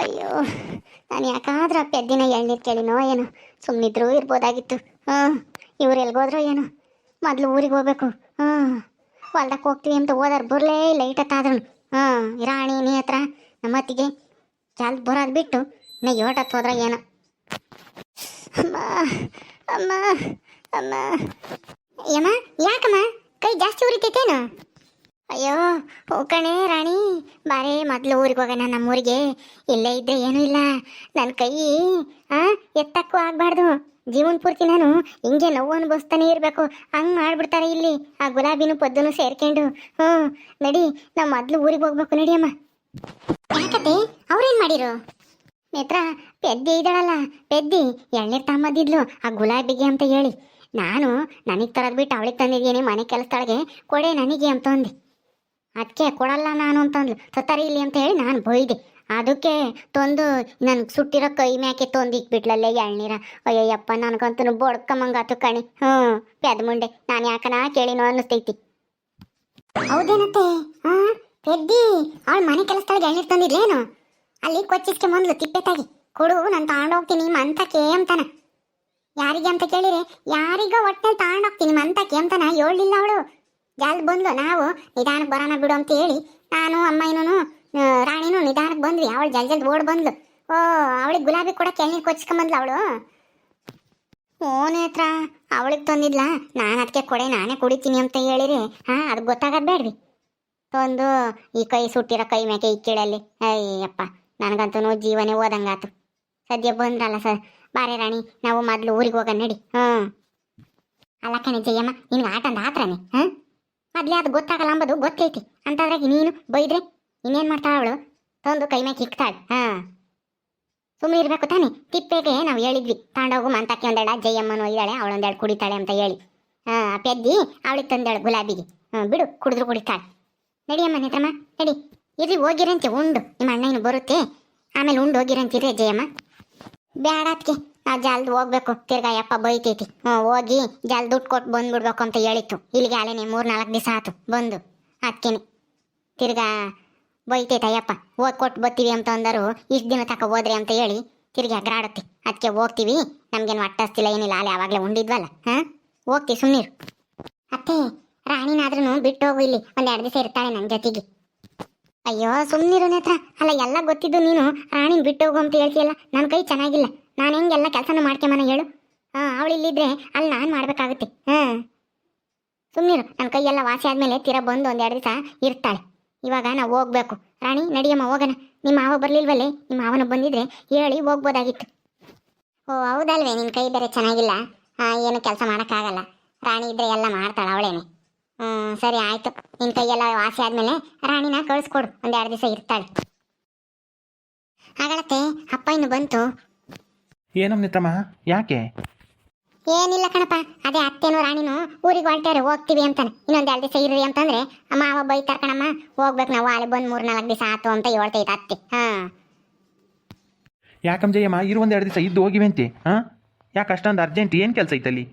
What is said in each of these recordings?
ಅಯ್ಯೋ, ನಾನು ಯಾಕಾದ್ರೂ ಆ ಪೆದ್ದಿನ ಎಳ್ನೀರು ಕೇಳಿನೋ ಏನು ಸುಮ್ಮನಿದ್ರು ಇರ್ಬೋದಾಗಿತ್ತು. ಹಾಂ, ಇವ್ರು ಎಲ್ಗೋದ್ರೋ ಏನು, ಮೊದಲು ಊರಿಗೆ ಹೋಗ್ಬೇಕು. ಹಾಂ ಹೊಲ್ದಕ್ಕೆ ಹೋಗ್ತೀವಿ ಅಂತ ಹೋದಾರ ಬರಲೇ ಲೈಟ್ ಹತ್ತಾದ್ರು ಹಾಂ ರಾಣಿ ನೀ ಹತ್ರ, ನಮ್ಮ ಅತ್ತಿಗೆ, ಜಾಲ್ ಬರೋದು ಬಿಟ್ಟು ನಾ ಯೋಟತ್ತು ಹೋದ್ರ ಏನೋ. ಅಮ್ಮ ಅಮ್ಮ ಅಮ್ಮ. ಯಮ್ಮ ಯಾಕಮ್ಮ, ಕೈ ಜಾಸ್ತಿ ಉರಿತೈತೇನು? ಅಯ್ಯೋ ಹೋ ಕಣೆ ರಾಣಿ ಬಾರೇ ಮೊದಲು ಊರಿಗೆ ಹೋಗೋಣ ನಮ್ಮೂರಿಗೆ. ಇಲ್ಲೇ ಇದ್ರೆ ಏನೂ ಇಲ್ಲ. ನನ್ನ ಕೈ ಆ ಎತ್ತಕ್ಕೂ ಆಗಬಾರ್ದು. ಜೀವನ ಪೂರ್ತಿ ನಾನು ಹಿಂಗೆ ನೋವು ಅನುಭವಿಸ್ತಾನೆ ಇರಬೇಕು. ಹಂಗೆ ಮಾಡ್ಬಿಡ್ತಾರೆ ಇಲ್ಲಿ. ಆ ಗುಲಾಬಿನೂ ಪದ್ದನು ಸೇರ್ಕೊಂಡು. ಹ್ಞೂ ನಡಿ ನಾವು ಮೊದಲು ಊರಿಗೆ ಹೋಗ್ಬೇಕು ನಡಿಯಮ್ಮ ಯಾಕತ್ತೆ ಅವ್ರೇನು ಮಾಡಿರು? ನೇತ್ರ ಪೆದ್ದಿ ಇದ್ದಾಳಲ್ಲ. ಪೆದ್ದಿ ಎಳ್ನೀರು ತಮ್ಮದಿದ್ಲು ಆ ಗುಲಾಬಿಗೆ ಅಂತ ಹೇಳಿ. ನಾನು ನನಗೆ ತರದ್ಬಿಟ್ಟು ಅವಳಿಗೆ ತಂದಿದ್ದೀನಿ ಮನೆ ಕೆಲಸದೊಳಗೆ. ಕೊಡೆ ನನಗೆ ಅಂತ ಅಂದೆ. ಅದಕ್ಕೆ ಕೊಡಲ್ಲ ನಾನು ಅಂತಂದ್ಲು. ತತ್ತರಿ ಇಲ್ಲಿ ಅಂತ ಹೇಳಿ ನಾನು ಬೈದೆ. ಅದಕ್ಕೆ ತಂದು ನನ್ಗೆ ಸುಟ್ಟಿರೋ ಕೈ ಮ್ಯಾಕೆ ತಂದು ಇಕ್ಬಿಟ್ಲಲ್ಲೇ ಎಳ್ನೀರ. ಅಯ್ಯಯ್ಯಪ್ಪ, ನನಗಂತೂ ಬಡ್ಕಮ್ಮಂಗಾತು ಕಣಿ. ಹ್ಞೂ ಪೆದ್ ಮುಂಡೆ. ನಾನು ಯಾಕನ ಕೇಳಿನೋ ಅನ್ನಿಸ್ತೈತಿ. ಹೌದೇನತ್ತೆ? ಹಾಂ ಪೆದ್ದಿ, ಅವಳು ಮನೆ ಕೆಲಸದೊಳಗೆ ಎಳ್ನೀರು ತಂದಿದ್ಲೇನು? ಅಲ್ಲಿ ಕೊಚ್ಚಿಸ್ಕೆ ಮೊದಲು ತಿಪ್ಪೆ ತಾಗಿ. ಕೊಡು, ನಾನು ತಗೊಂಡೋಗ್ತೀನಿ ಮಂತಕ್ಕೆ ಅಂತಾನ. ಯಾರಿಗೆ ಅಂತ ಕೇಳಿರಿ? ಯಾರಿಗೋ ಒಟ್ಟಲ್ಲಿ ತಗೊಂಡೋಗ್ತೀನಿ ಮಂತಕ್ಕೆ ಅಂತಾನ? ಹೇಳಲಿಲ್ಲ ಅವಳು. ಜಲ್ದಿ ಬಂದ್ಲು. ನಾವು ನಿಧಾನಕ್ಕೆ ಬರೋಣ ಬಿಡು ಅಂತ ಹೇಳಿ ನಾನು ಅಮ್ಮಯ್ಯನೂ ರಾಣಿನೂ ನಿಧಾನಕ್ಕೆ ಬಂದ್ವಿ. ಅವಳು ಜಲ್ ಜಲ್ದಿ ಓಡ್ ಬಂದ್ಲು. ಓ, ಅವಳಿಗೆ ಗುಲಾಬಿ ಕೂಡ ಕೆಳನೀರು ಕೊಚ್ಕೊಂಬಂದ್ಲು ಅವಳು. ಓನೇ ಹತ್ರ ಅವಳಿಗೆ ತಂದಿದ್ಲ? ನಾನು ಅದಕ್ಕೆ ಕೊಡೆ, ನಾನೇ ಕುಡಿತೀನಿ ಅಂತ ಹೇಳಿರಿ. ಹಾಂ ಅದು ಗೊತ್ತಾಗದ್ ಬೇಡ್ರಿ. ತಂದು ಈ ಕೈ ಸುಟ್ಟಿರೋ ಕೈ ಮ್ಯಾಕೆ ಇಕ್ಕಿಳಲ್ಲಿ ಅಯ್ಯಪ್ಪ ನನಗಂತೂ ಜೀವನೇ ಓದಂಗಾತು ಸದ್ಯ ಬಂದ್ರಲ್ಲ ಸರ್ ಬಾರೆ ರಾಣಿ, ನಾವು ಮೊದಲು ಊರಿಗೆ ಹೋಗೋಣ ನಡಿ. ಹ್ಞೂ ಅಲ್ಲ ಕಣೆ ಜಯಮ್ಮ, ನಿನ್ಗೆ ಆಟ ಅಂದ ಆತ್ರನೇ ಹಾಂ ಮೊದ್ಲೇ ಅದು ಗೊತ್ತಾಗಲ್ಲ ಅಂಬದು ಗೊತ್ತೈತಿ. ಅಂತದ್ರಾಗ ನೀನು ಬೈದ್ರೆ ಇನ್ನೇನು ಮಾಡ್ತಾಳ ಅವಳು? ತಂದು ಕೈ ಮ್ಯಾಕೆ ಇಕ್ತಾಳೆ ಹಾಂ. ಸುಮ್ಮನೆ ಇರಬೇಕು ತಾನೆ. ತಿಪ್ಪೆಗೆ ನಾವು ಹೇಳಿದ್ವಿ. ತಗೊಂಡೋಗು ಮಂತಕ್ಕೆ ಒಂದೆಡ ಜಯಮ್ಮನು ಇದ್ದಾಳೆ ಅವಳೊಂದೆರಡು ಕುಡಿತಾಳೆ ಅಂತ ಹೇಳಿ. ಹಾಂ, ಪೆದ್ದಿ ಅವಳಿಗೆ ತಂದೇಳು ಗುಲಾಬಿಗೆ. ಹ್ಞೂ ಬಿಡು, ಕುಡಿದ್ರು ಕುಡಿತಾಳೆ. ನಡಿಯಮ್ಮ ನೇತ್ರಮ್ಮ, ನಡಿ. ಇರ್ರಿ ಹೋಗಿರಂತೆ ಉಂಡು. ನಿಮ್ಮ ಅಣ್ಣ ಬರುತ್ತೆ. ಆಮೇಲೆ ಉಂಡು ಹೋಗಿರಂತಿರಿ ಜಯಮ್ಮ. ಬೇಡ ಅದಕ್ಕೆ ಜಲ್ದ್ ಹೋಗ್ಬೇಕು. ತಿರ್ಗಾ ಯಪ್ಪ ಬೈತೈತಿ. ಹ್ಞೂ ಹೋಗಿ ಜಲ್ದ್ ದುಡ್ಡು ಕೊಟ್ಟು ಬಂದ್ಬಿಡ್ಬೇಕು ಅಂತ ಹೇಳಿತ್ತು. ಇಲ್ಲಿಗೆ ಅಲ್ಲೇನೆ ಮೂರು ನಾಲ್ಕು ದಿವಸ ಆತು. ಬಂದು. ಅದಕ್ಕೇನೆ ತಿರ್ಗಾ ಬೈತೈತೆ ಅಯ್ಯಪ್ಪ. ಹೋಗಿ ಕೊಟ್ಟು ಬರ್ತೀವಿ ಅಂತ ಅಂದರು. ಇಷ್ಟು ದಿನ ತಕ ಹೋದ್ರಿ ಅಂತ ಹೇಳಿ ತಿರ್ಗಿ ಅಗ್ರಾಡುತ್ತೆ. ಅದಕ್ಕೆ ಹೋಗ್ತೀವಿ. ನಮ್ಗೇನು ಅಟ್ಟಿಸ್ತಿಲ್ಲ, ಏನಿಲ್ಲ. ಅಲ್ಲಿ ಆವಾಗಲೇ ಉಂಡಿದ್ವಲ್ಲ. ಹಾಂ? ಹೋಗ್ತೀವಿ ಸುಮ್ಮನಿರು ಅತ್ತೆ ರಾಣಿನಾದ್ರೂ ಬಿಟ್ಟು ಹೋಗು ಇಲ್ಲಿ. ಒಂದು ಎರಡು ದಿವಸ ಇರ್ತಾಳೆ ನನ್ನ ಜೊತೆಗೆ. ಅಯ್ಯೋ ಸುಮ್ಮನಿರು ನೇತ್ರ. ಅಲ್ಲ, ಎಲ್ಲ ಗೊತ್ತಿದ್ದು ನೀನು. ರಾಣಿನ ಬಿಟ್ಟು ಹೋಗು ಅಂತ ಹೇಳ್ತೀಯಲ್ಲ. ನನ್ನ ಕೈ ಚೆನ್ನಾಗಿಲ್ಲ. ನಾನು ಹೆಂಗೆಲ್ಲ ಕೆಲಸನ ಮಾಡ್ಕೊಂಬನ ಹೇಳು. ಹಾಂ ಅವಳು ಇಲ್ಲಿದ್ರೆ ಅಲ್ಲಿ ನಾನು ಮಾಡಬೇಕಾಗುತ್ತೆ. ಹಾಂ. ಸುಮ್ಮನಿರು ನನ್ನ ಕೈಯೆಲ್ಲ ವಾಸಿ ಆದಮೇಲೆ ತೀರ ಬಂದು ಒಂದೆರಡು ದಿವಸ ಇರ್ತಾಳೆ. ಇವಾಗ ನಾವು ಹೋಗ್ಬೇಕು. ರಾಣಿ, ನಡಿಯಮ್ಮ, ಹೋಗೋಣ. ನಿಮ್ಮ ಮಾವ ಬರಲಿಲ್ವಲ್ಲೇ? ನಿಮ್ಮ ಮಾವನ ಬಂದಿದ್ರೆ ಹೇಳಿ ಹೋಗ್ಬೋದಾಗಿತ್ತು. ಓ, ಹೌದಲ್ವೇ? ನಿನ್ನ ಕೈ ಬೇರೆ ಚೆನ್ನಾಗಿಲ್ಲ. ಹಾಂ ಏನು ಕೆಲಸ ಮಾಡೋಕ್ಕಾಗಲ್ಲ. ರಾಣಿ ಇದ್ರೆ ಎಲ್ಲ ಮಾಡ್ತಾಳೆ ಅವಳೇನೆ. ಹ್ಞೂ ಸರಿ ಆಯಿತು. ನಿನ್ನ ಕೈಯೆಲ್ಲ ವಾಸಿ ಆದಮೇಲೆ ರಾಣಿನ ಕಳಿಸ್ಕೊಡು. ಒಂದೆರಡು ದಿವಸ ಇರ್ತಾಳೆ. ಹಾಗಳತ್ತೆ ಅಪ್ಪ ಇನ್ನು ಬಂತು. ಏನಮ್ಮ ನಿತ್ರಮ್ಮ ಯಾಕೆ? ಏನಿಲ್ಲ ಕಣಪ್ಪ ಅದೇ ಅತ್ತೆನೋ ರಾಣಿನೋ ಊರಿಗೆ ಹೊರಟ್ಯಾರೆ ಹೋಗ್ತೀವಿ ಅಂತಾನೆ. ಇನ್ನೊಂದು ಎರಡು ದಿವಸ ಇರ್ರಿ ಅಂತಂದ್ರೆ ಅವ ಬೈತಾರ ಕಣಮ್ಮ ಹೋಗ್ಬೇಕು ನಾವು ಅಲ್ಲಿ ಬಂದು ಮೂರು ನಾಲ್ಕು ದಿವಸ ಆತು ಅಂತ ಹೇಳ್ತೈತೆ ಅತ್ತೆ. ಹಾ. ಯಾಕಮ್ಮ ಜಯಮ್ಮ ಇರು ಒಂದು ಎರಡು ದಿವಸ ಇದ್ದು ಹೋಗಿವೆ ಅಂತೆ ಹಾಂ? ಯಾಕೆ ಅಷ್ಟೊಂದು ಅರ್ಜೆಂಟ್ ಏನು ಕೆಲಸ ಐತಲ್ಲಿ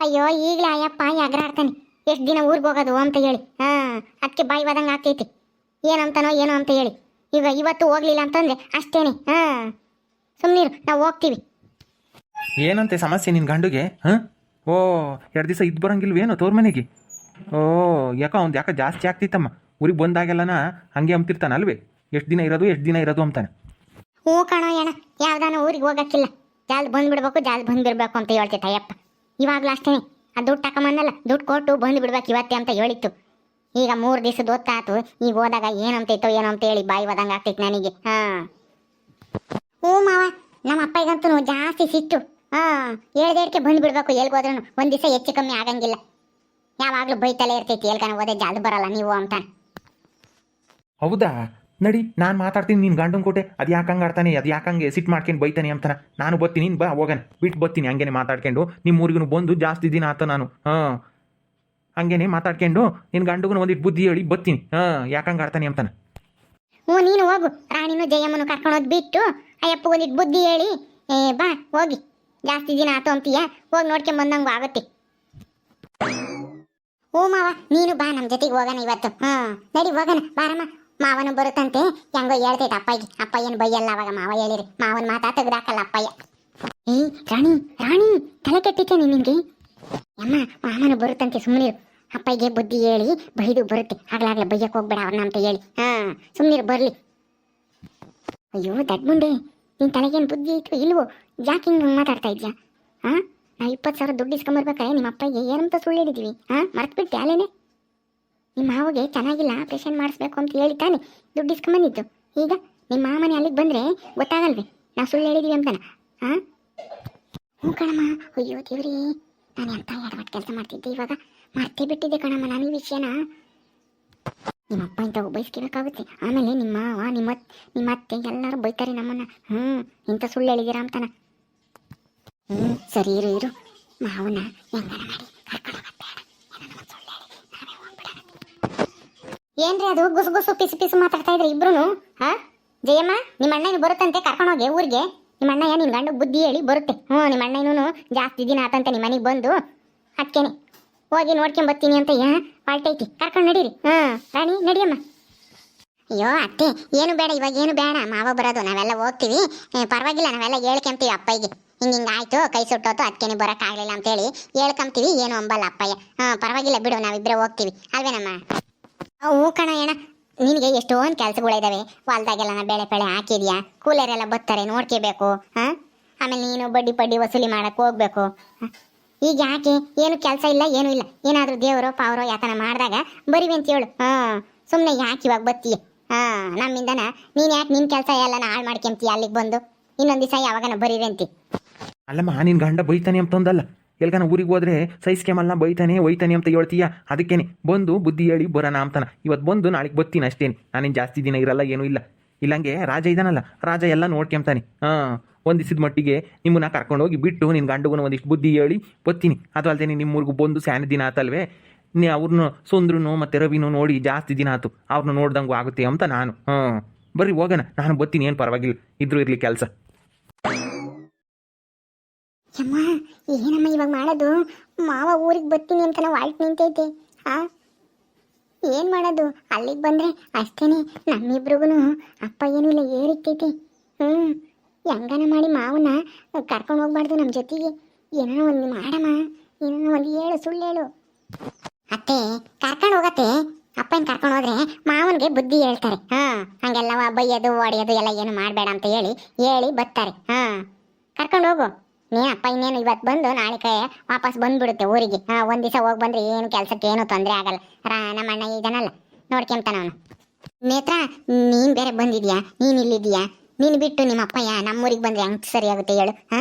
ಅಯ್ಯೋ ಈಗಲೇ ಅಯ್ಯಪ್ಪ ಎಗರಾಡ್ತಾನೆ ಎಷ್ಟು ದಿನ ಊರಿಗೆ ಹೋಗೋದು ಅಂತ ಹೇಳಿ ಹಾ? ಅದಕ್ಕೆ ಬಾಯಿ ಬದಂಗೆ ಆಗ್ತೈತಿ. ಏನಂತಾನೋ ಏನೋ ಅಂತ ಹೇಳಿ. ಈಗ ಇವತ್ತು ಹೋಗ್ಲಿಲ್ಲ ಅಂತಂದ್ರೆ ಅಷ್ಟೇನೆ ಹಾಂ? ಸುಮ್ಮನಿರು ನಾವು ಹೋಗ್ತೀವಿ. ಏನಂತೆ ಸಮಸ್ಯೆ ನಿನ್ನ ಗಂಡುಗೆ ಹಾಂ? ಓ ಎರಡು ದಿವಸ ಇದ್ದು ಬರೋಂಗಿಲ್ವೇನು ತೋರ್ ಮನೆಗೆ? ಓ ಯಾಕೋ ಅವ್ನು ಯಾಕೆ ಜಾಸ್ತಿ ಆಗ್ತಿತ್ತಮ್ಮ. ಊರಿಗೆ ಬಂದಾಗೆಲ್ಲನ ಹಂಗೆ ಅಂಬ್ತಿರ್ತಾನ ಅಲ್ವೇ ಎಷ್ಟು ದಿನ ಇರೋದು ಎಷ್ಟು ದಿನ ಇರೋದು ಅಂತಾನೆ. ಹೂ ಕಣೋ ಅಣ್ಣ ಯಾವ್ದಾನ ಊರಿಗೆ ಹೋಗಕ್ಕಿಲ್ಲ. ಜಾಲ್ ಬಂದ್ಬಿಡ್ಬೇಕು ಜಾಲ್ ಬಂದ್ಬಿಡ್ಬೇಕು ಅಂತ ಹೇಳ್ತಿತ್ತ ಅಯ್ಯಪ್ಪ ಇವಾಗಲೂ ಅಷ್ಟೇ ಆ ದುಡ್ಡು ತಕೊಂಬಂದಲ್ಲ ದುಡ್ಡು ಕೊಟ್ಟು ಬಂದ್ಬಿಡ್ಬೇಕು ಇವತ್ತೇ ಅಂತ ಹೇಳಿತ್ತು. ಈಗ ಮೂರು ದಿವಸದ ಹೊತ್ತಾತು ಈಗ ಹೋದಾಗ ಏನಂತೈತೋ ಏನೋ ಅಂತ ಹೇಳಿ ಬಾಯಿ ಹೋದಂಗೆ ಆಗ್ತೈತಿ ನನಗೆ. ಹಾಂ. ಹ್ಞೂ ಮಾವ, ನಮ್ಮ ಅಪ್ಪಗಂತೂ ಜಾಸ್ತಿ ಸಿಟ್ಟು. ಹಾಂ ಹೇಳ್ದೇಡ್ಕೆ ಬಂದು ಬಿಡ್ಬೇಕು ಎಲ್ಗೋದ್ರೂ ಒಂದು ದಿವಸ ಹೆಚ್ಚು ಕಮ್ಮಿ ಆಗಂಗಿಲ್ಲ. ಯಾವಾಗಲೂ ಬೈತಲೇ ಇರ್ತೈತಿ, ಎಲ್ಗನ ಓದೇ ಜಾಲ್ ಬರಲ್ಲ ನೀವು ಅಂತ. ಹೌದಾ? ನಡಿ, ನಾನು ಮಾತಾಡ್ತೀನಿ ನೀನು ಗಂಡನ ಕೋಟೆ. ಅದು ಯಾಕೆ ಹಂಗೆ ಆಡ್ತಾನೆ? ಅದು ಯಾಕೆ ಹಂಗೆ ಸಿಟ್ಟು ಮಾಡ್ಕೊಂಡು ಬೈತಾನೆ ಅಂತಾನೆ. ನಾನು ಬರ್ತೀನಿ ಬಾ, ಹೋಗೋಣ. ಬಿಟ್ಟು ಬರ್ತೀನಿ ಹಂಗೇನೆ ಮಾತಾಡ್ಕೊಂಡು. ನಿಮ್ಮ ಊರಿಗೂ ಬಂದು ಜಾಸ್ತಿ ದಿನ ಆತ ನಾನು. ಹಾಂ. ಹಂಗೇನೆ ಮಾತಾಡ್ಕೊಂಡು ನಿನ್ನ ಗಂಡಗೂ ಒಂದಿಟ್ಟು ಬುದ್ಧಿ ಹೇಳಿ ಬರ್ತೀನಿ ಹಾಂ, ಯಾಕೆ ಹಂಗೆ ಆಡ್ತಾನೆ ಅಂತಾನೆ. ಹ್ಞೂ, ನೀನು ಹೋಗು. ರಾಣಿನೂ ಜಯಮ್ಮನು ಕರ್ಕೊಂಡೋಗಿ ಬಿಟ್ಟು ಅಯ್ಯಪ್ಪ ಒಂದಿಟ್ಟು ಬುದ್ಧಿ ಹೇಳಿ. ಏ, ಬಾ, ಹೋಗಿ. ಜಾಸ್ತಿ ದಿನ ಆತು ಅಂತೀಯ? ಹೋಗಿ ನೋಡ್ಕೊಂಡ್ ಬಂದಂಗೂ ಆಗುತ್ತೆ. ಹ್ಞೂ, ಮಾವ, ನೀನು ಬಾ ನಮ್ಮ ಜೊತೆಗೆ ಹೋಗೋಣ ಇವತ್ತು. ಹಾಂ ನಡಿ, ಹೋಗೋಣ. ಬಾರಮ್ಮ. ಮಾವನು ಬರುತ್ತಂತೆ. ಹೆಂಗೋ ಹೇಳ್ತೈತೆ ಅಪ್ಪಾಯಿ ಅಪ್ಪ ಏನು ಬೈಯಲ್ಲ ಅವಾಗ ಮಾವ ಹೇಳಿರಿ. ಮಾವನ ಮಾತಾ ತೆಗ್ದಾಕಲ್ಲ ಅಪ್ಪಯ್ಯ. ಏಯ್, ರಾಣಿ ರಾಣಿ, ತಲೆ ಕೆಟ್ಟಿದ್ದೆ ನಿನಗೆ? ಅಮ್ಮ ಮಾಮನು ಬರುತ್ತಂತೆ ಸುಮ್ಮನೆ ಅಪ್ಪಯ್ಯಗೆ ಬುದ್ಧಿ ಹೇಳಿ ಬೈದು ಬರುತ್ತೆ. ಆಗ್ಲಾಗ್ಲೇ ಬೈಯಕ್ಕೆ ಹೋಗ್ಬೇಡ ಅವ್ರನ್ನ ಅಂತ ಹೇಳಿ. ಹಾ ಸುಮ್ಮನಿರು ಬರಲಿ. ಅಯ್ಯೋ, ದಡ್ಮುಂಡೆ, ನಿನ್ ತಲೆಗೇನು ಬುದ್ಧಿ ಇತ್ತು ಇಲ್ವೋ? ಯಾಕೆ ಹಿಂಗೆ ಮಾತಾಡ್ತಾ ಇದ್ಯಾ? ಹಾ, ನಾ ಇಪ್ಪತ್ತು ಸಾವಿರ ದುಡ್ಡು ಇಸ್ಕೊಂಬರ್ಬೇಕಾರೆ ನಿಮ್ಮ ಅಪ್ಪಗೆ ಏನಂತ ಸುಳ್ಳು ಹೇಳಿದ್ವಿ. ಹಾ, ಮರ್ತ್ಬಿಟ್ಟೆ ಅಲ್ಲೇನೆ? ನಿಮ್ಮ ಮಾವಗೆ ಚೆನ್ನಾಗಿಲ್ಲ ಆಪ್ರೇಷನ್ ಮಾಡಿಸ್ಬೇಕು ಅಂತ ಹೇಳಿ ತಾನೆ ದುಡ್ಡು ಇಸ್ಕೊಂಬಂದಿತ್ತು ಈಗ ನಿಮ್ಮ ಮಾಮನೆ ಅಲ್ಲಿಗೆ ಬಂದರೆ ಗೊತ್ತಾಗಲ್ವೇ? ನಾವು ಸುಳ್ಳು ಹೇಳಿದ್ವಿ ಅಂತಾನೆ. ಹಾ? ಹ್ಞೂ ಕಣಮ್ಮ. ಅಯ್ಯೋ ದೇವ್ರಿ, ನಾನು ಎಂಥ ಎಡವಟ್ಟು ಕೆಲಸ ಮಾಡ್ತಿದ್ದೆ ಇವಾಗ? ಮರ್ತೇ ಬಿಟ್ಟಿದ್ದೆ ಕಣಮ್ಮ, ನಾನು ಈ ವಿಷಯನ ನಿಮ್ಮಪ್ಪ ಇಂಥ ಬಯಸ್ಕೋಬೇಕಾಗುತ್ತೆ. ಆಮೇಲೆ ನಿಮ್ಮ ಮಾವ, ನಿಮ್ಮ ನಿಮ್ಮ ಅತ್ತೆ ಎಲ್ಲರೂ ಬೈತಾರೆ ನಮ್ಮನ್ನ. ಹ್ಞೂ, ಇಂಥ ಸುಳ್ಳು ಹೇಳಿದ್ದೀರಾ ಅಂತಾನ. ಹ್ಞೂ, ಸರಿ ಇರು ಇರು. ಮಾವನ ಏನ್ರಿ ಅದು? ಗುಸು ಗುಸು, ಪಿಸು ಪಿಸು ಮಾತಾಡ್ತಾ ಇದ್ರೆ ಇಬ್ರು ಹಾ? ಜಯಮ್ಮ, ನಿಮ್ಮ ಅಣ್ಣ ಬರುತ್ತಂತೆ ಕರ್ಕೊಂಡೋಗಿ ಊರಿಗೆ. ನಿಮ್ಮ ಅಣ್ಣಯ್ಯ ನಿಮ್ಮ ಗಂಡು ಬುದ್ಧಿ ಹೇಳಿ ಬರುತ್ತೆ. ಹ್ಞೂ, ನಿಮ್ಮ ಅಣ್ಣ ಜಾಸ್ತಿ ದಿನ ಆತಂತೆ, ನಿಮ್ಮ ಮನೆಗೆ ಬಂದು. ಅದಕ್ಕೇನೆ ಹೋಗಿ ನೋಡ್ಕೊಂಡ್ ಬರ್ತೀನಿ ಅಂತ ಯಾ ಪಾಲ್ಟೈತಿ ಕರ್ಕೊಂಡು ನಡೀರಿ. ಹ್ಞೂ ರಾಣಿ, ನಡಿಯಮ್ಮ. ಅಯ್ಯೋ, ಅತ್ತೆ, ಏನು ಬೇಡ, ಇವಾಗ ಏನು ಬೇಡ. ಮಾವ ಬರೋದು, ನಾವೆಲ್ಲ ಹೋಗ್ತೀವಿ. ಪರವಾಗಿಲ್ಲ, ನಾವೆಲ್ಲ ಹೇಳ್ಕೊಂತೀವಿ ಅಪ್ಪಯ್ಯಗೆ. ಹಿಂಗೆ ಹಿಂಗೆ ಆಯ್ತು, ಕೈ ಸುಟ್ಟೋತು ಅದಕ್ಕೇನೆ ಬರೋಕ್ಕಾಗಲಿಲ್ಲ ಅಂತೇಳಿ ಹೇಳ್ಕೊಂತೀವಿ. ಏನು ಅಂಬಲ್ಲ ಅಪ್ಪಯ್ಯ. ಹಾಂ, ಪರವಾಗಿಲ್ಲ, ಬಿಡು ನಾವಿಬ್ಬರೇ ಹೋಗ್ತೀವಿ. ಅಲ್ವೇನಮ್ಮ? ಹ್ಞೂ ಕಣ ಏಣ ನಿನಗೆ ಎಷ್ಟೊಂದು ಕೆಲ್ಸಗಳಿದಾವೆ. ಹೊಲ್ದಾಗೆಲ್ಲ ನಾ ಬೆಳೆ ಬೆಳೆ ಹಾಕಿದ್ಯಾ? ಕೂಲರೆಲ್ಲ ಬರ್ತಾರೆ ನೋಡ್ಕೋಬೇಕು. ಹಾಂ? ಆಮೇಲೆ ನೀನು ಬಡ್ಡಿ ಪಡ್ಡಿ ವಸೂಲಿ ಮಾಡೋಕ್ಕೆ ಹೋಗ್ಬೇಕು. ಹ? ಈಗ ಯಾಕೆ? ಏನು ಕೆಲಸ ಇಲ್ಲ, ಏನೂ ಇಲ್ಲ. ಏನಾದರೂ ದೇವರೋ, ಪಾವರೋ ಯಾತನ ಮಾಡಿದಾಗ ಬರಿವಿ ಅಂತ ಹೇಳು. ಹಾಂ ಸುಮ್ಮನೆ ಯಾಕೆ ಇವಾಗ ಬತ್ತೀಯ ಹಾಂ ನಮ್ಮಿಂದನ ನೀನು ಯಾಕೆ ನಿನ್ನ ಕೆಲಸ ಎಲ್ಲ ಹಾಳು ಮಾಡ್ಕೊಂತೀಯ ಅಲ್ಲಿಗೆ ಬಂದು? ಇನ್ನೊಂದು ದಿವಸ ಯಾವಾಗನ ಬರೀವಿ ಅಂತಿ. ಅಲ್ಲಮ್ಮ ನಿನ್ನ ಗಂಡ ಬೈತಾನೆ ಅಂತಂದಲ್ಲ ಎಲ್ಗನ ಊರಿಗೆ ಹೋದ್ರೆ ಸೈಸ್ಕೆಮಲ್ಲ ಬೈತಾನೆ, ಒಯ್ತಾನೆ ಅಂತ ಹೇಳ್ತೀಯ? ಅದಕ್ಕೇನೆ. ಬಂದು ಬುದ್ಧಿ ಹೇಳಿ ಬರೋಣ ಅಂತಾನ. ಇವತ್ತು ಬಂದು ನಾಳೆಗೆ ಬತ್ತೀನಿ ಅಷ್ಟೇನೆ. ನಾನೇನು ಜಾಸ್ತಿ ದಿನ ಇರಲ್ಲ, ಏನೂ ಇಲ್ಲ. ಇಲ್ಲಂಗೆ ರಾಜ ಇದ್ದಾನಲ್ಲ ರಾಜ ಎಲ್ಲ ನೋಡ್ಕೊಂತಾನೆ ಹಾಂ ಒಂದಿಸಿದ ಮಟ್ಟಿಗೆ ನಿಮ್ಮನ್ನ ಕರ್ಕೊಂಡೋಗಿ ಬಿಟ್ಟು ನಿನ್ನ ಗಂಡಗೂ ಒಂದಿಷ್ಟು ಬುದ್ಧಿ ಹೇಳಿ ಬತ್ತೀನಿ ಅದು ಅಲ್ಲದೆ ನಿಮ್ಮೂರಿಗೂ ಬಂದು ಸ್ಯಾನ ದಿನ ಆತಲ್ವೇ? ನೀ ಅವ್ರನ್ನ ಸುಂದ್ರನು ಮತ್ತು ರವಿನೂ ನೋಡಿ ಜಾಸ್ತಿ ದಿನ ಆತು. ಅವ್ರನ್ನ ನೋಡ್ದಂಗೂ ಆಗುತ್ತೆ ಅಂತ ನಾನು. ಹಾಂ, ಬರ್ರಿ ಹೋಗೋಣ, ನಾನು ಬತ್ತೀನಿ, ಏನು ಪರವಾಗಿಲ್ಲ. ಇದ್ರೂ ಇರಲಿ ಕೆಲಸ. ಏನಮ್ಮ ಇವಾಗ ಮಾಡೋದು? ಮಾವ ಊರಿಗೆ ಬತ್ತೀನಿ ಅಂತ ನಾವು ಆಲ್ಟ್ ನಿಂತೈತೆ. ಹಾ ಏನು ಮಾಡೋದು? ಅಲ್ಲಿಗೆ ಬಂದ್ರೆ ಅಷ್ಟೇನೆ. ನಮ್ಮಿಬ್ರಿಗೂ ಅಪ್ಪ ಏನೂ ಇಲ್ಲ ಏರಿರ್ತೈತೆ ಹ್ಞೂ ಹೆಂಗನ ಮಾಡಿ ಮಾವನ ಕರ್ಕೊಂಡು ಹೋಗ್ಬಾರ್ದು ನಮ್ಮ ಜೊತೆಗೆ. ಏನೋ ಒಂದು ಮಾಡಮ್ಮ. ಏನೋ ಒಂದು ಹೇಳು, ಸುಳ್ಳು ಹೇಳು. ಅತ್ತೆ, ಕರ್ಕೊಂಡು ಹೋಗತ್ತೆ. ಅಪ್ಪನ ಕರ್ಕೊಂಡು ಹೋದ್ರೆ ಮಾವನಿಗೆ ಬುದ್ಧಿ ಹೇಳ್ತಾರೆ. ಹಾ ಹಂಗೆಲ್ಲ ಬೈಯೋದು, ಒಡೆಯೋದು ಎಲ್ಲ ಏನು ಮಾಡಬೇಡ ಅಂತ ಹೇಳಿ ಹೇಳಿ ಬರ್ತಾರೆ ಹಾ, ಕರ್ಕೊಂಡು ಹೋಗು. ನೀ ಅಪ್ಪ ಇನ್ನೇನು ಇವತ್ತು ಬಂದು ನಾಳೆ ಕೈ ವಾಪಸ್ ಬಂದ್ಬಿಡುತ್ತೆ ಊರಿಗೆ. ಆ ಒಂದ್ ದಿವಸ ಹೋಗಿ ಬಂದ್ರೆ ಏನು ಕೆಲಸಕ್ಕೆ ಏನು ತೊಂದರೆ ಆಗಲ್ಲ. ರಾ, ನಮ್ಮ ಅಣ್ಣ ಇದಾನಲ್ಲ ನೋಡ್ಕೊಂತಾನ ಅವನು. ನೇತ್ರ, ನೀನ್ ಬೇರೆ ಬಂದಿದ್ಯಾ? ನೀನ್ ಇಲ್ಲಿದ್ಯಾ? ನೀನ್ ಬಿಟ್ಟು ನಿಮ್ಮ ಅಪ್ಪಯ್ಯ ನಮ್ಮೂರಿಗೆ ಬಂದ್ರೆ ಹೆಂಗೆ ಸರಿ ಆಗುತ್ತೆ ಹೇಳು, ಹಾ?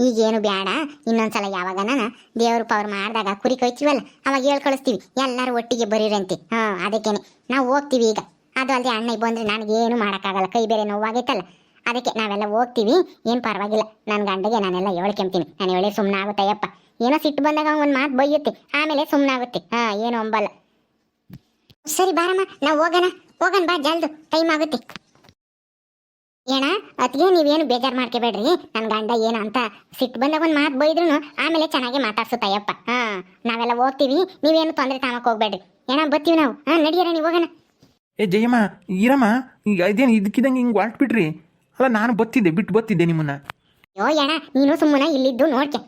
ಈಗೇನು ಬೇಡ ಇನ್ನೊಂದ್ಸಲ ನಾನು ದೇವ್ರು ಪವರ್ ಮಾಡಿದಾಗ ಕುರಿ ಕೊಯ್ತೀವಲ್ಲ, ಅವಾಗ ಹೇಳಿ ಕಳಿಸ್ತೀವಿ. ಎಲ್ಲರೂ ಒಟ್ಟಿಗೆ ಬರೀರಂತೆ. ಹಾ, ಅದಕ್ಕೇನೆ. ನಾವು ಹೋಗ್ತೀವಿ ಈಗ. ಅದು ಅಲ್ಲದೆ ಅಣ್ಣ ಬಂದ್ರೆ ನನಗೇನು ಮಾಡೋಕ್ಕಾಗಲ್ಲ. ಕೈ ಬೇರೆ ನೋವಾಗೈತಲ್ಲ. ಅದಕ್ಕೆ ನಾವೆಲ್ಲ ಹೋಗ್ತೀವಿ. ಏನು ಪರವಾಗಿಲ್ಲ. ನನ್ನ ಗಂಡಗೆ ನಾನೆಲ್ಲ ಹೇಳ್ಕೊಂತೀನಿ ನಾನು ಹೇಳಿ ಸುಮ್ಮನೆ ಆಗುತ್ತಯ್ಯಪ್ಪ ಏನೋ ಸಿಟ್ಟು ಬಂದಾಗ ಒಂದು ಮಾತು ಬೈಯುತ್ತೆ. ಆಮೇಲೆ ಸುಮ್ಮನೆ ಆಗುತ್ತೆ ಹಾ, ಏನು ಅಂಬಲ್ಲ. ಸರಿ ಬಾರಮ್ಮ, ನಾವು ಹೋಗೋಣ. ಹೋಗೋಣ ಬಾ, ಜಲ್ದು. ಟೈಮ್ ಆಗುತ್ತೆ. ಏನ ಅತ್ಗೆ ನೀವೇನು ಬೇಜಾರು ಮಾಡ್ಕೋಬೇಡ್ರಿ. ನನ್ನ ಗಂಡ ಏನು ಅಂತ ಸಿಟ್ಟು ಬಂದಾಗ ಒಂದು ಮಾತು ಬೈದ್ರು ಆಮೇಲೆ ಚೆನ್ನಾಗಿ ಮಾತಾಡ್ಸುತ್ತಯ್ಯಪ್ಪ. ಹಾ, ನಾವೆಲ್ಲ ಹೋಗ್ತೀವಿ. ನೀವೇನು ತೊಂದರೆ ತಾಮಕ್ಕೆ ಹೋಗ್ಬೇಡ್ರಿ. ಏನ, ಬರ್ತೀವಿ ನಾವು. ಹಾ, ನಡಿಯರ, ನೀವು ಹೋಗೋಣ. ಏ, ಜಯಮ್ಮ, ಈರಮ್ಮ, ಈಗ ಇದೇನು ಇದಕ್ಕಿದಂಗೆ ಹಿಂಗೆ ಹೊರಟ್ಬಿಟ್ರಿ ಅಲ್ಲ, ನಾನು ಬತ್ತಿದ್ದೆ, ಬಿಟ್ಟು ಬತ್ತಿದ್ದೆ ನಿಮ್ಮನ್ನ. ಯೋ ಯಣ, ನೀನು ಸುಮ್ಮನೆ ಇಲ್ಲಿದ್ದು ನೋಡ್ಕೆ.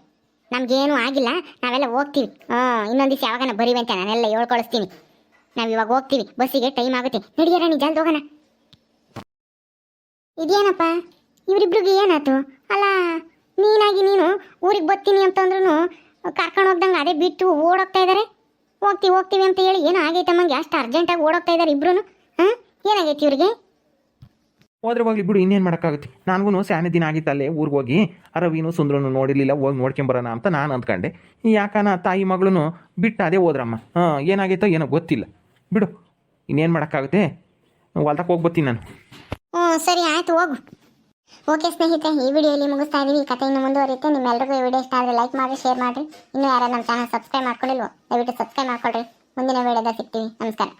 ನಮ್ಗೇನು ಆಗಿಲ್ಲ, ನಾವೆಲ್ಲ ಹೋಗ್ತೀವಿ. ಹಾಂ, ಇನ್ನೊಂದು ದಿವಸ ಯಾವಾಗನ ಅಂತ ನಾನೆಲ್ಲ ಹೇಳ್ಕೊಳಿಸ್ತೀನಿ. ನಾವು ಇವಾಗ ಹೋಗ್ತೀವಿ, ಬಸ್ಸಿಗೆ ಟೈಮ್ ಆಗುತ್ತೆ. ನಡಿಯರ ನೀ ಜಲ್ದಿ ಹೋಗೋಣ. ಇದೇನಪ್ಪ? ಇವರಿಬ್ರಿಗೆ ಏನಾಯ್ತು? ಅಲ್ಲ, ನೀನಾಗಿ ನೀನು ಊರಿಗೆ ಬರ್ತೀನಿ ಅಂತಂದ್ರೂ ಕರ್ಕೊಂಡು ಹೋಗ್ದಂಗೆ ಅದೇ ಬಿಟ್ಟು ಓಡೋಗ್ತಾ ಇದ್ದಾರೆ ಹೋಗ್ತೀವಿ ಹೋಗ್ತೀವಿ ಅಂತ ಹೇಳಿ ಏನೋ ಆಗೈತಮ್ಮಂಗೆ ಅಷ್ಟು ಅರ್ಜೆಂಟಾಗಿ ಓಡೋಗ್ತಾ ಇದ್ದಾರೆ ಇಬ್ರು ಹಾಂ, ಏನಾಗೈತಿ ಇವ್ರಿಗೆ? ಹೋದ್ರೆ ಹೋಗ್ಲಿ, ಬಿಡು, ಇನ್ನೇನು ಮಾಡೋಕ್ಕಾಗುತ್ತೆ? ನನಗೂ ಸ್ಯಾನೆ ದಿನ ಆಗಿತ್ತು ಅಲ್ಲೇ ಊರಿಗೆ ಹೋಗಿ ರವಿನೂ ಸುಂದ್ರನು ನೋಡಿರಲಿಲ್ಲ, ಹೋಗಿ ನೋಡ್ಕೊಂಬರೋಣ ಅಂತ ನಾನು ಅಂದ್ಕೊಂಡೆ. ಯಾಕನ ತಾಯಿ ಮಗಳೂ ಬಿಟ್ಟು ಅದೇ ಹೋದ್ರಮ್ಮ. ಹಾಂ, ಏನಾಗೈತೋ ಏನೋ ಗೊತ್ತಿಲ್ಲ. ಬಿಡು, ಇನ್ನೇನು ಮಾಡೋಕ್ಕಾಗುತ್ತೆ? ಹೊಲ್ದಕ್ಕೆ ಹೋಗ್ಬತ್ತೀನಿ ನಾನು. ಹ್ಞೂ, ಸರಿ, ಆಯ್ತು, ಹೋಗು. ಓಕೆ ಸ್ನೇಹಿತರೆ, ಈ ವಿಡಿಯೋಲಿ ಮುಗಿಸ್ತಾ ಇದ್ದೀವಿ ಈ ಕಥೆ ಇನ್ನು ಮುಂದುವರಿಯುತ್ತೆ. ನಿಮ್ಮೆಲ್ಲರಿಗೂ ಈ ವಿಡಿಯೋ ಇಷ್ಟ ಆದರೆ ಲೈಕ್ ಮಾಡಿ ಶೇರ್ ಮಾಡಿರಿ. ಇನ್ನೂ ಯಾರು ನಮ್ಮ ಚಾನಲ್ ಸಬ್ಸ್ಕ್ರೈಬ್ ಮಾಡ್ಕೊಂಡಿಲ್ವೋ, ದಯವಿಟ್ಟು ಸಬ್ಸ್ಕ್ರೈಬ್ ಮಾಡ್ಕೊಳ್ರಿ. ಮುಂದಿನ ವಿಡಿಯೋದಲ್ಲಿ ಸಿಗ್ತೀವಿ. ನಮಸ್ಕಾರ.